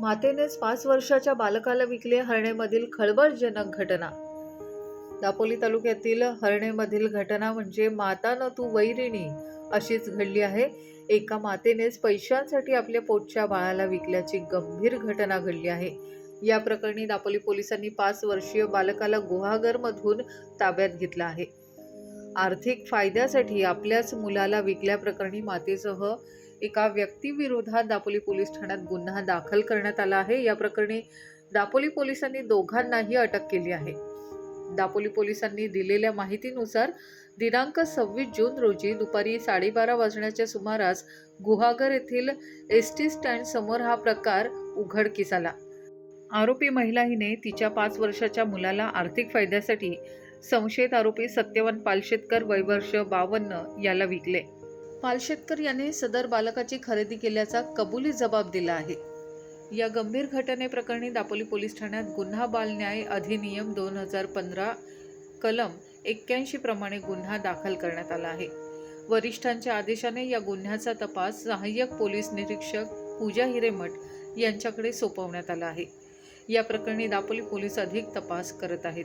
मातेनेच पाच वर्षाच्या बालकाला विकले हरणेमधील खळबळजनक घटना. दापोली तालुक्यातील हरणेमधील घटना म्हणजे माता न तू वैरिणी अशीच घडली आहे. एका मातेनेच पैशांसाठी आपल्या पोटच्या बाळाला विकल्याची गंभीर घटना घडली आहे. या प्रकरणी दापोली पोलिसांनी पाच वर्षीय बालकाला गुहागरमधून ताब्यात घेतलं आहे. आर्थिक फायद्यासाठी आपल्याच मुलाला विकल्याप्रकरणी मातेसह एका व्यक्तीविरोधात दापोली पोलीस ठाण्यात गुन्हा दाखल करण्यात आला आहे. या प्रकरणी दापोली पोलिसांनी दोघांनाही अटक केली आहे. दापोली पोलिसांनी दिलेल्या माहितीनुसार दिनांक सव्वीस जून रोजी दुपारी साडेबारा वाजण्याच्या सुमारास गुहागर येथील एस टी स्टँड समोर हा प्रकार उघडकीस आला. आरोपी महिला हिने तिच्या पाच वर्षाच्या मुलाला आर्थिक फायद्यासाठी संशयित आरोपी सत्यवान पालशेतकर वयवर्ष बावन्न याला विकले. पालशेतकर याने सदर बालकाची खरेदी केल्याचा कबुली जबाब दिला आहे. या गंभीर घटनेप्रकरणी दापोली पोलीस ठाण्यात गुन्हा बाल न्याय अधिनियम दोन हजार पंधरा कलम एक्क्याऐंशी प्रमाणे गुन्हा दाखल करण्यात आला आहे. वरिष्ठांच्या आदेशाने या गुन्ह्याचा तपास सहाय्यक पोलीस निरीक्षक पूजा हिरेमठ यांच्याकडे सोपवण्यात आला आहे. या प्रकरणी दापोली पोलीस अधिक तपास करत आहेत.